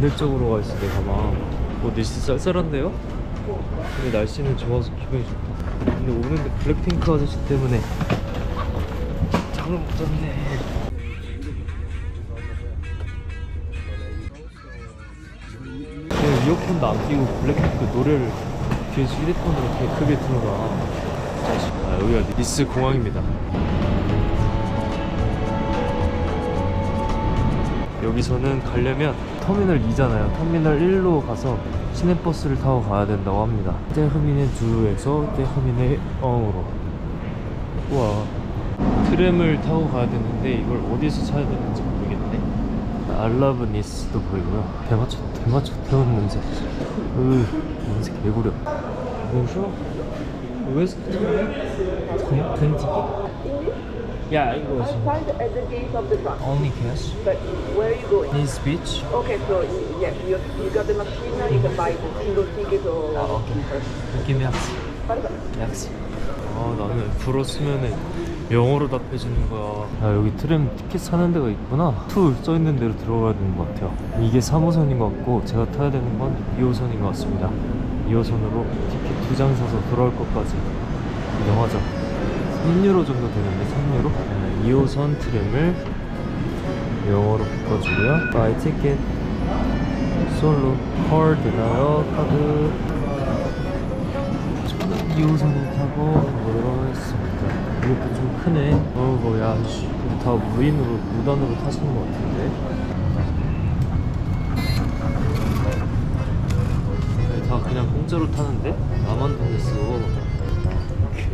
반대쪽으로 가 있어 내 가방 뭐 날씨 쌀쌀한데요? 근데 날씨는 좋아서 기분이 좋다. 근데 오는데 블랙핑크 아저씨 때문에 잠을 못 잤네. 이어폰도 안 끼고 블랙핑크 노래를 뒤에서 휴대폰으로 되게 크게 틀어놔. 자식. 아, 여기가 니스 공항입니다. 여기서는 가려면 터미널 2잖아요. 터미널 1로 가서 시내버스를 타고 가야 된다고 합니다. 떼허미네 주에서 떼허미네 어으로. 우와. 트램을 타고 가야 되는데 이걸 어디서 찾아야 되는지 모르겠네. 알라브 니스도 보이고요. 대마초, 대마초 태운 냄새. 으, 냄새 개구려. 뭐죠? Train ticket? Yeah, it was Find at the gate of the truck. only cash. But where are you going? Nice beach. Okay, so yeah, you, you got the machine, you can buy the single ticket or. Ah, okay. Give me 약시. Perfect. 약시. 아 나는 불어 쓰면은 영어로 답해주는 거야. 아 여기 트램 티켓 사는 데가 있구나. 툴 써 있는 데로 들어가야 되는 것 같아요. 이게 3호선인 것 같고 제가 타야 되는 건 2호선인 것 같습니다. 2호선으로 티켓 두 장 사서 돌아올 것까지 이동하죠. 3유로 정도 되는데 3유로? 네, 2호선 트램을 영어로 바꿔주고요. 바이 티켓 솔로 컬드나요 카드 2호선을 타고 가보도록 하겠습니다. 이것도 좀 크네. 어우, 뭐야. 다 무인으로, 무단으로 타시는 것 같은데. 아니, 다 그냥 공짜로 타는데? 나만 돈 냈어.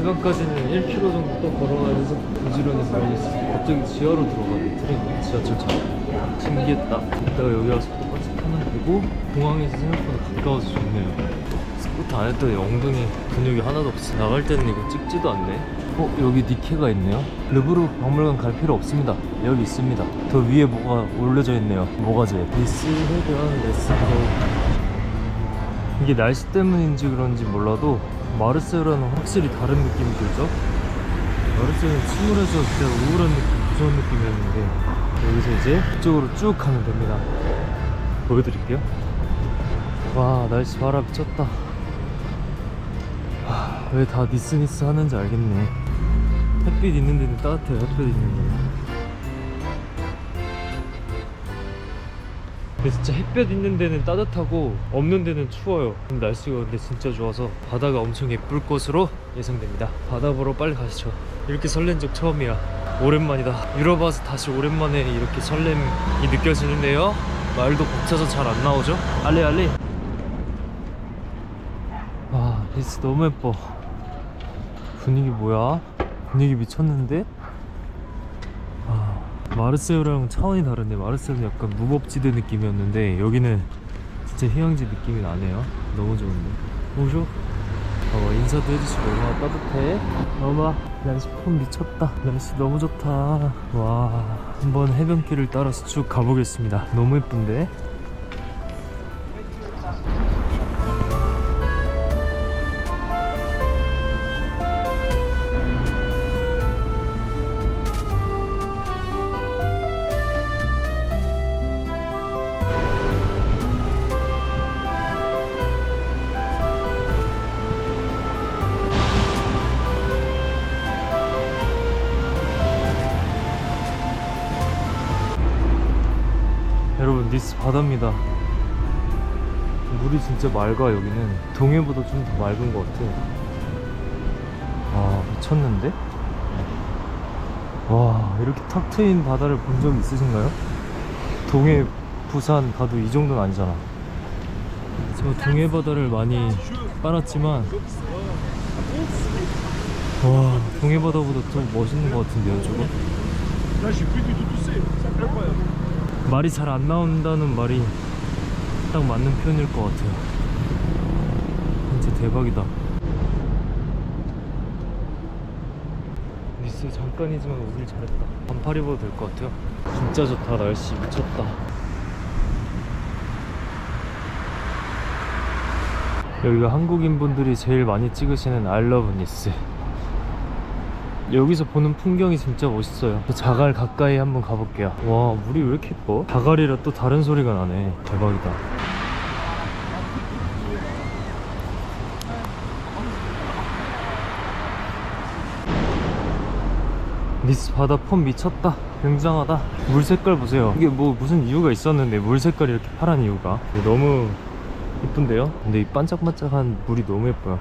해변까지는 1km 정도 또 걸어가야 돼서 부지런히 있어. 갑자기 지하로 들어가네. 트레인 지하철처럼. 신기했다. 이따가 여기 와서 또 버스 타면 되고 공항에서 생각보다 가까워서 좋네요. 스쿠터 안 했더니 엉덩이 근육이 하나도 없어. 나갈 때는 이거 찍지도 않네. 어 여기 니케가 있네요. 르브르 박물관 갈 필요 없습니다. 여기 있습니다. 더 위에 뭐가 올려져 있네요. 뭐가지? 미스 해변 레스토. 이게 날씨 때문인지 그런지 몰라도 마르세유라는 확실히 다른 느낌이 들죠? 마르세유는 침울해서 진짜 우울한 느낌, 무서운 느낌이었는데 여기서 이제 이쪽으로 쭉 가면 됩니다. 보여드릴게요. 와 날씨 봐라 미쳤다. 왜 다 니스니스 하는지 알겠네. 햇빛 있는 데는 따뜻해요 햇빛 있는 데는 근데 진짜 햇볕 있는 데는 따뜻하고 없는 데는 추워요. 근데 날씨가 근데 진짜 좋아서 바다가 엄청 예쁠 것으로 예상됩니다. 바다 보러 빨리 가시죠. 이렇게 설렌 적 처음이야. 오랜만이다. 유럽 와서 다시 오랜만에 이렇게 설렘이 느껴지는데요. 말도 벅차서 잘 안 나오죠? 알리 알리. 와 리스 너무 예뻐. 분위기 뭐야? 분위기 미쳤는데? 아, 마르세유랑 차원이 다른데 마르세유는 약간 무법지대 느낌이었는데 여기는 진짜 휴양지 느낌이 나네요. 너무 좋은데. 뭐죠? 어, 인사도 해주시고 얼마나 따뜻해. 어마 날씨 폼 미쳤다. 날씨 너무 좋다. 와 한번 해변길을 따라서 쭉 가보겠습니다. 너무 예쁜데 니스 바다입니다. 물이 진짜 맑아 여기는. 동해보다 좀 더 맑은 것 같아 와 미쳤는데? 와 이렇게 탁 트인 바다를 본 적 있으신가요? 동해 부산 가도 이 정도는 아니잖아. 저 동해 바다를 많이 빨았지만 와 동해 바다보다 더 멋있는 것 같은데요 저거 말이 잘 안 나온다는 말이 딱 맞는 표현일 것 같아요. 진짜 대박이다. 니스 잠깐이지만 오길 잘했다. 반팔 입어도 될 것 같아요. 진짜 좋다 날씨. 미쳤다. 여기가 한국인 분들이 제일 많이 찍으시는 알러브 니스 여기서 보는 풍경이 진짜 멋있어요. 저 자갈 가까이 한번 가볼게요. 와 물이 왜 이렇게 예뻐? 자갈이라 또 다른 소리가 나네. 대박이다. 니스 바다 폼 미쳤다. 굉장하다. 물 색깔 보세요. 이게 뭐 무슨 이유가 있었는데 물 색깔이 이렇게 파란 이유가? 너무 이쁜데요? 근데 이 반짝반짝한 물이 너무 예뻐요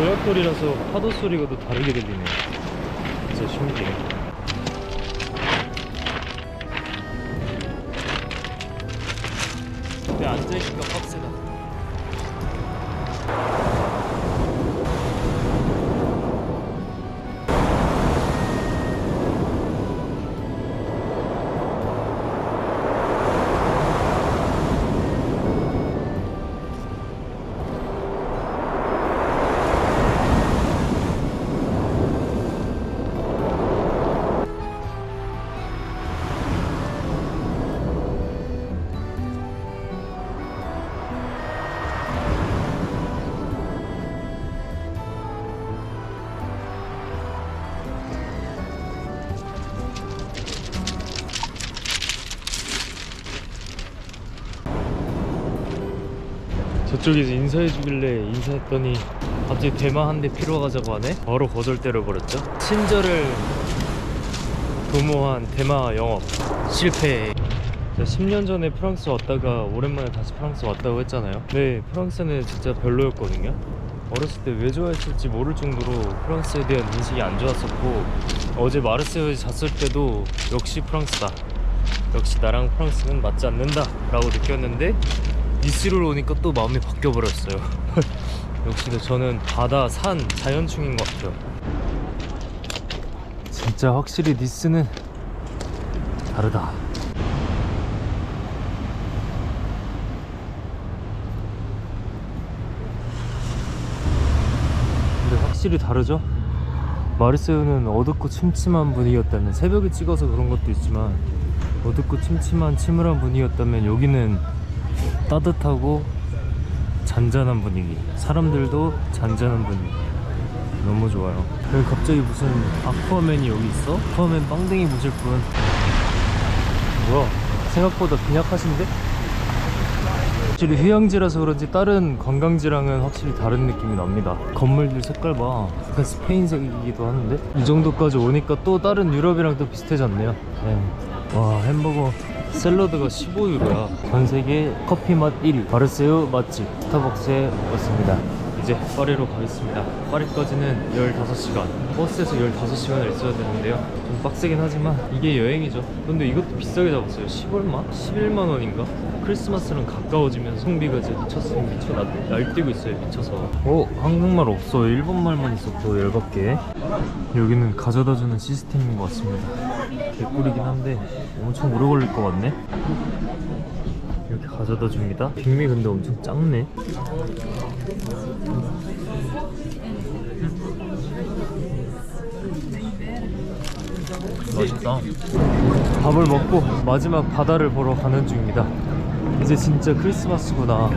고약돌이라서 파도 소리가 또 다르게 들리네 진짜 신기해. 근데 앉아있기가 빡 세다 저쪽에서 인사해 주길래 인사했더니 갑자기 대만 한대 피러 가자고 하네? 바로 거절 때려버렸죠? 친절을 도모한 대마 영업. 실패. 제가 10년 전에 프랑스 왔다가 오랜만에 다시 프랑스 왔다고 했잖아요. 네 프랑스는 진짜 별로였거든요. 어렸을 때 왜 좋아했을지 모를 정도로 프랑스에 대한 인식이 안 좋았었고 어제 마르세유에서 잤을 때도 역시 프랑스다. 역시 나랑 프랑스는 맞지 않는다 라고 느꼈는데 니스를 오니까 또 마음이 바뀌어 버렸어요. 역시 저는 바다 산 자연충인 것 같아요. 진짜 확실히 니스는 다르다. 근데 확실히 다르죠? 마르세유는 어둡고 침침한 분위기였다면 새벽에 찍어서 그런 것도 있지만 어둡고 침침한 침울한 분위기였다면 여기는 따뜻하고 잔잔한 분위기. 사람들도 잔잔한 분위기. 너무 좋아요. 여기 갑자기 무슨 아쿠아맨이 여기 있어? 아쿠아맨 빵댕이 보실 분. 뭐야? 생각보다 빈약하신데? 확실히 휴양지라서 그런지 다른 관광지랑은 확실히 다른 느낌이 납니다. 건물들 색깔 봐. 약간 스페인색이기도 하는데? 이 정도까지 오니까 또 다른 유럽이랑 또 비슷해졌네요. 네. 와 햄버거 샐러드가 15유로야. 전 세계 커피 맛 1위. 바르세유 맛집. 스타벅스에 왔습니다 이제 파리로 가겠습니다. 파리까지는 15시간. 버스에서 15시간을 있어야 되는데요. 좀 빡세긴 하지만 이게 여행이죠. 근데 이것도 비싸게 잡았어요. 10얼마? 11만 원인가? 크리스마스랑 가까워지면 성비가 이제 미쳤어 미쳐 나, 날뛰고 있어요. 미쳐서. 어? 한국말 없어 일본말만 또 열받게. 여기는 가져다주는 시스템인 것 같습니다. 개꿀이긴 한데 엄청 오래 걸릴 것 같네. 이렇게 가져다 줍니다. 빅미 근데 엄청 작네 맛있다 밥을 먹고 마지막 바다를 보러 가는 중입니다. 이제 진짜 크리스마스구나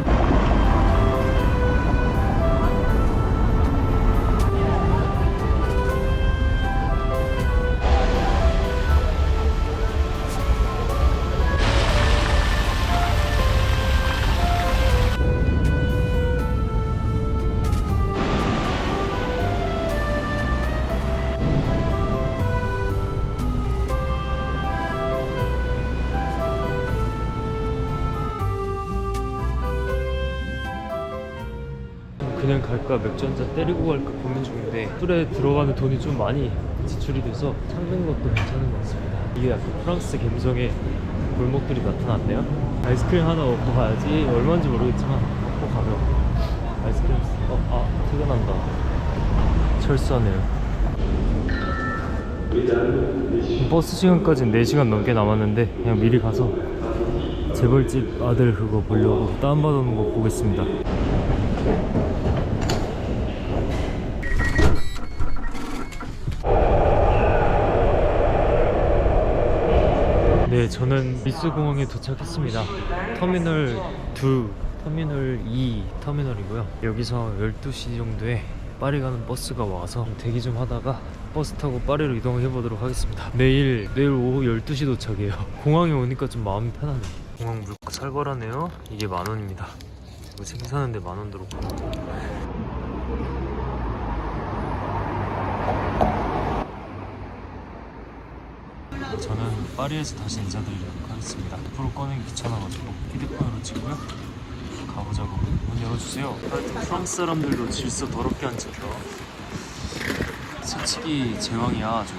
그냥 갈까 맥주 한 잔 때리고 갈까 고민 중인데 술에 들어가는 돈이 좀 많이 지출이 돼서 참는 것도 괜찮은 것 같습니다. 이게 약간 프랑스 감성의 골목들이 나타났네요. 아이스크림 하나 먹고 가야지 얼마인지 모르겠지만 먹고 가면 아이스크림 어, 아 퇴근한다. 철수하네요. 버스 시간까지는 4시간 넘게 남았는데 그냥 미리 가서 재벌집 아들 그거 보려고 다운받아놓은 거 보겠습니다 네 저는 미스공항에 도착했습니다. 터미널 2 터미널 2 터미널이고요. 여기서 12시 정도에 파리 가는 버스가 와서 대기 좀 하다가 버스 타고 파리로 이동해 보도록 하겠습니다. 내일 내일 오후 12시 도착이에요. 공항에 오니까 좀 마음이 편하네. 공항 물가 살벌하네요. 이게 만 원입니다. 이거 책 사는데 만 원 들었고 저는 파리에서 다시 인사드리도록 하겠습니다. 프로 꺼내기 귀찮아가지고? 휴대폰으로 찍고요. 가보자고. 문 열어주세요. 하여튼 프랑스 사람들도 질서 더럽게 안 지켜. 솔직히 제왕이야 아주